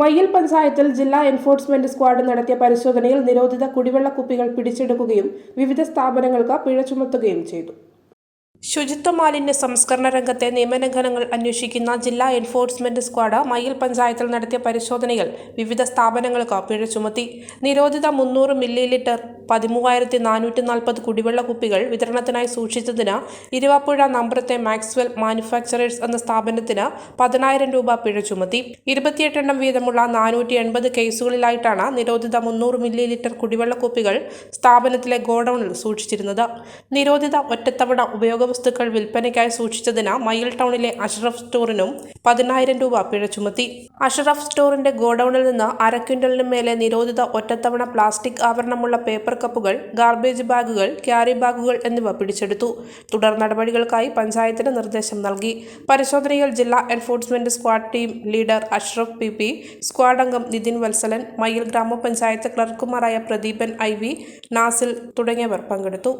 മയ്യിൽ പഞ്ചായത്തിൽ ജില്ലാ enforcement squad നടത്തിയ പരിശോധനയിൽ നിരോധിത കുടിവെള്ള കുപ്പികൾ പിടിച്ചെടുക്കുകയും വിവിധ സ്ഥാപനങ്ങൾക്ക് പിഴ ചുമത്തുകയും ചെയ്തു. ശുചിത്വ മാലിന്യ സംസ്കരണ രംഗത്തെ നിയമലംഘനങ്ങൾ അന്വേഷിക്കുന്ന ജില്ലാ എൻഫോഴ്സ്മെന്റ് സ്ക്വാഡ് മയ്യിൽ പഞ്ചായത്തിൽ നടത്തിയ പരിശോധനയിൽ വിവിധ സ്ഥാപനങ്ങൾക്ക് പിഴ ചുമത്തി. നിരോധിത മുന്നൂറ് മില്ലി ലിറ്റർ പതിമൂവായിരത്തി നാനൂറ്റി നാൽപ്പത് കുടിവെള്ള കുപ്പികൾ വിതരണത്തിനായി സൂക്ഷിച്ചതിന് ഇരുവാപ്പുഴ നമ്പ്രത്തെ മാക്സ്വെൽ മാനുഫാക്ചറേഴ്സ് എന്ന സ്ഥാപനത്തിന് പതിനായിരം രൂപ പിഴ ചുമത്തി. ഇരുപത്തിയെട്ടെണ്ണം വീതമുള്ള നാനൂറ്റി എൺപത് കേസുകളിലായിട്ടാണ് നിരോധിത മുന്നൂറ് മില്ലി ലിറ്റർ കുടിവെള്ള കുപ്പികൾ സ്ഥാപനത്തിലെ ഗോഡൌണിൽ സൂക്ഷിച്ചിരുന്നത്. നിരോധിത ഒറ്റത്തവണ ഉപയോഗ വസ്തുക്കൾ വിൽപ്പനയ്ക്കായി സൂക്ഷിച്ചതിന് മയിൽ ടൗണിലെ അഷ്റഫ് സ്റ്റോറിനും പതിനായിരം രൂപ പിഴ ചുമത്തി. അഷ്റഫ് സ്റ്റോറിന്റെ ഗോഡൌണിൽ നിന്ന് അര ക്വിന്റലിന് മേലെ നിരോധിത ഒറ്റത്തവണ പ്ലാസ്റ്റിക് ആവരണമുള്ള പേപ്പർ കപ്പുകൾ ഗാർബേജ് ബാഗുകൾ ക്യാരി ബാഗുകൾ എന്നിവ പിടിച്ചെടുത്തു. തുടർ നടപടികൾക്കായി പഞ്ചായത്തിന് നിർദ്ദേശം നൽകി. പരിശോധനയിൽ ജില്ലാ enforcement squad team leader Ashraf P P squad അംഗം നിതിൻ വത്സലൻ മയിൽ ഗ്രാമപഞ്ചായത്ത് ക്ലർക്കുമാരായ പ്രദീപൻ ഐ വി നാസിൽ തുടങ്ങിയവർ പങ്കെടുത്തു.